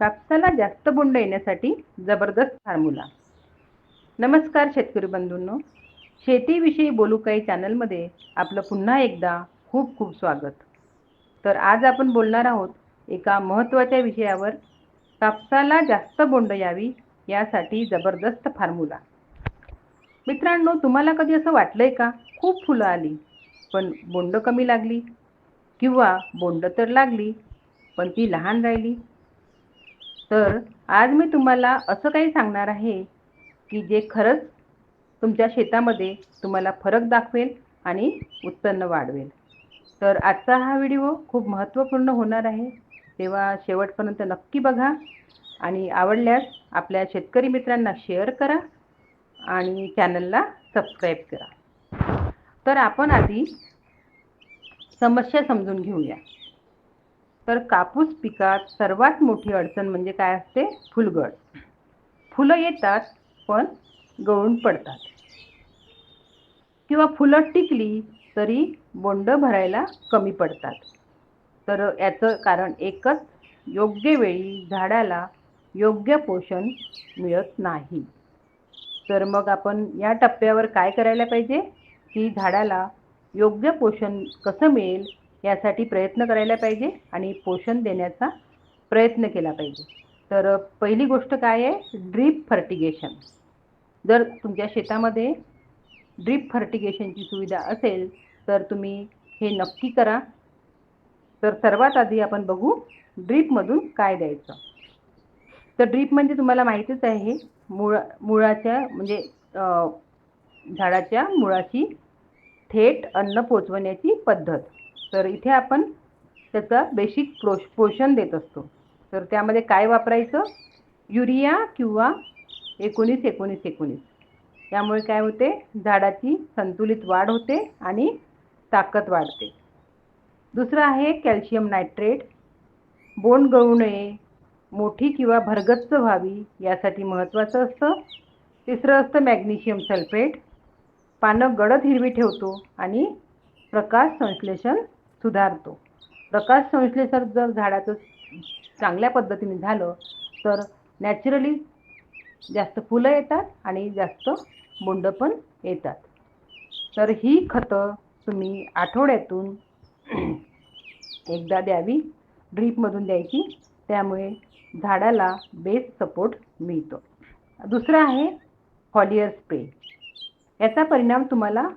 कापसाला जास्त बोंड येण्यासाठी जबरदस्त फॉर्म्युला नमस्कार शेतकरी बंधूंनो. शेतीविषयी बोलू काही चॅनलमध्ये आपलं पुन्हा एकदा खूप खूप स्वागत. तर आज आपण बोलणार आहोत एका महत्त्वाच्या विषयावर कापसाला जास्त बोंड यावी यासाठी जबरदस्त फॉर्म्युला मित्रांनो तुम्हाला कधी असं वाटलंय का? खूप फुलं आली पण बोंड कमी लागली किंवा बोंड तर लागली पण ती लहान राहिली? तर आज मी तुम्हाला असं काही सांगणार आहे की जे खरंच तुमच्या शेतामध्ये तुम्हाला फरक दाखवेल आणि उत्पन्न वाढवेल. तर आजचा हा व्हिडिओ खूप महत्त्वपूर्ण होणार आहे. तेव्हा शेवटपर्यंत नक्की बघा आणि आवडल्यास आपल्या शेतकरी मित्रांना शेअर करा आणि चॅनलला सबस्क्राईब करा. तर आपण आधी समस्या समजून घेऊया. तर कापूस पिकात सर्वात मोठी अडचण म्हणजे काय असते? फुलगळ फुलं येतात पण गळून पडतात. किंवा फुलं टिकली तरी बोंड भरायला कमी पडतात. तर याचं कारण एकच योग्य वेळी झाडाला योग्य पोषण मिळत नाही. तर मग आपण या टप्प्यावर काय करायला पाहिजे? की झाडाला योग्य पोषण कसं मिळेल? यासाठी प्रयत्न करायला पाहिजे आणि पोषण देण्याचा प्रयत्न केला पाहिजे. तर पहिली गोष्ट काय आहे? Drip fertigation. जर तुमच्या शेतामध्ये ड्रीप फर्टिगेशनची सुविधा असेल तर तुम्ही हे नक्की करा. तर सर्वात आधी आपण बघू ड्रीपमधून काय द्यायचं. तर ड्रीप म्हणजे तुम्हाला माहितीच आहे मुळा मुळाच्या म्हणजे झाडाच्या मुळाशी थेट अन्न पोचवण्याची पद्धत. तर इथे आपण त्याचा बेसिक प्रोश पोषण देत असतो. तर त्यामध्ये काय वापरायचं? युरिया किंवा एकोणीस एकोणीस एकोणीस. त्यामुळे काय होते? झाडाची संतुलित वाढ होते आणि ताकद वाढते. दुसरं आहे कॅल्शियम नायट्रेट. बोंड गळू नये मोठी किंवा भरगच्च व्हावी यासाठी महत्त्वाचं असतं. तिसरं असतं मॅग्नेशियम सल्फेट. पानं गडद हिरवी ठेवतो आणि प्रकाश संश्लेषण सुधारतो. प्रकाश संश्लेषण जर झाडाचं चांगल्या पद्धतीने झालं तर नॅचरली जास्त फुलं येतात आणि जास्त बोंड पण येतात. तर ही खतं तुम्ही आठवड्यातून एकदा द्यावी ड्रीपमधून द्यायची त्यामुळे झाडाला बेस सपोर्ट मिळतो. दुसरं आहे फॉलियर स्प्रे याचा परिणाम तुम्हाला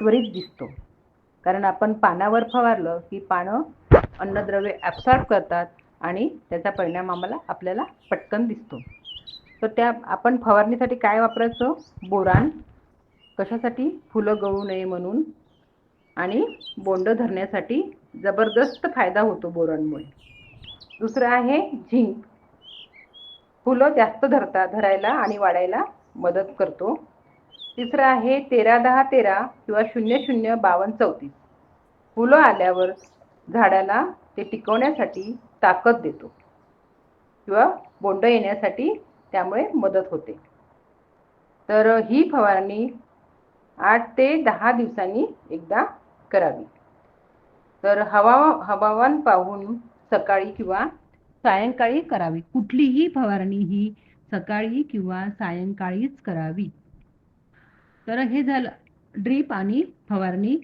त्वरित दिसतो. कारण आपण पानावर फवारलं की पानं अन्नद्रव्य ॲब्सॉर्ब करतात आणि त्याचा परिणाम आम्हाला आपल्याला पटकन दिसतो. तर त्या आपण फवारणीसाठी काय वापरायचं? बोरान. कशासाठी? फुलं गळू नये म्हणून. आणि बोंड धरण्यासाठी जबरदस्त फायदा होतो बोरांमुळे. दुसरं आहे झिंक. फुलं जास्त धरतात धरायला आणि वाढायला मदत करतो. तिसरं आहे तेरा दहा तेरा किंवा शून्य शून्य बावन्न चौतीस. फुलं आल्यावर झाडाला ते टिकवण्यासाठी ताकद देतो. किंवा बोंड येण्यासाठी त्यामुळे मदत होते. तर ही फवारणी आठ ते दहा दिवसांनी एकदा करावी. तर हवा हवामान पाहून सकाळी किंवा सायंकाळी करावी. कुठलीही फवारणी ही सकाळी किंवा सायंकाळीच करावी. तर हे झालं. ड्रीप आणि फवारणी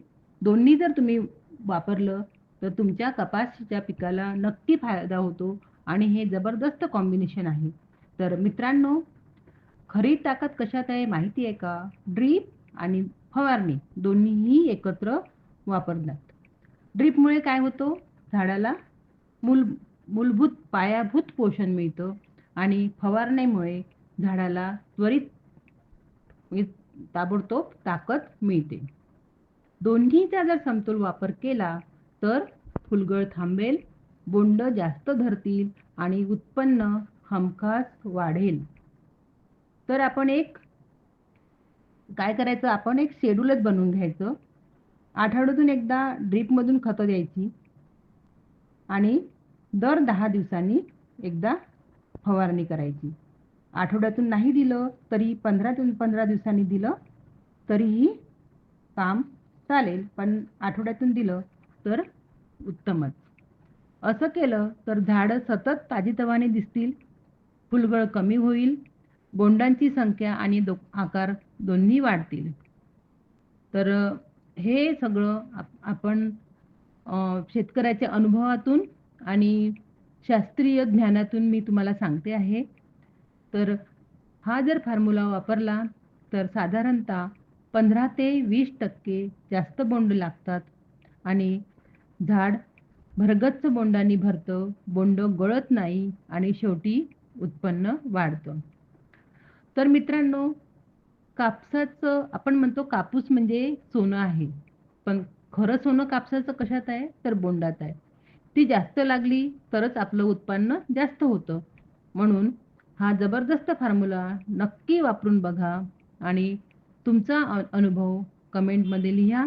दोन्ही जर तुम्ही वापरलं तर तुमच्या कपाशीच्या पिकाला नक्की फायदा होतो आणि हे जबरदस्त कॉम्बिनेशन आहे. तर मित्रांनो खरी ताकद कशात आहे माहिती आहे का? ड्रीप आणि फवारणी दोन्हीही एकत्र वापरतात. ड्रीपमुळे काय होतं? झाडाला मूल मूलभूत पायाभूत पोषण मिळतं आणि फवारणीमुळे झाडाला त्वरित म्हणजे ताबडतोब ताकद मिळते. दोन्हीचा जर समतोल वापर केला तर फुलगळ थांबेल बोंड जास्त धरतील आणि उत्पन्न हमखास वाढेल. तर आपण एक काय करायचं? आपण एक शेड्यूलच बनवून घ्यायचं. आठवड्यातून एकदा ड्रीपमधून खतं द्यायची आणि दर दहा दिवसांनी एकदा फवारणी करायची. आठवड्यातून नाही दिलं तरी पंधरातून पंधरा दिवसांनी दिलं तरीही काम चालेल पण आठवड्यातून दिलं तर उत्तमच. असं केलं तर झाडं सतत ताजीतवाने दिसतील फुलगळ कमी होईल बोंडांची संख्या आणि दो आकार दोन्ही वाढतील. तर हे सगळं आप आपण शेतकऱ्याच्या अनुभवातून आणि शास्त्रीय ज्ञानातून मी तुम्हाला सांगते आहे. तर हा जर फॉर्म्युला वापरला तर साधारणतः पंधरा ते वीस टक्के जास्त बोंड लागतात. आणि झाड भरगच्च बोंडांनी भरतं बोंड गळत नाही आणि शेवटी उत्पन्न वाढतं. तर मित्रांनो कापसाचं आपण म्हणतो कापूस म्हणजे सोनं आहे. पण खरं सोनं कापसाचं कशात आहे? तर बोंडात आहे. ती जास्त लागली तरच आपलं उत्पन्न जास्त होतं. म्हणून हा जबरदस्त फॉर्म्युला नक्की वापरून बघा आणि तुमचा अनुभव कमेंटमध्ये लिहा.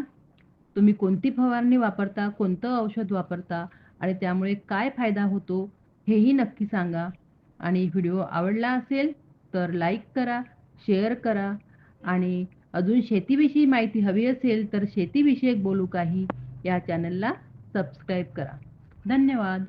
तुम्ही कोणती फवारणी वापरता कोणतं औषध वापरता आणि त्यामुळे काय फायदा होतो हेही नक्की सांगा. आणि व्हिडिओ आवडला असेल तर लाईक करा शेअर करा आणि अजून शेतीविषयी माहिती हवी असेल तर शेतीविषयक बोलू काही या चॅनलला सबस्क्राईब करा. धन्यवाद.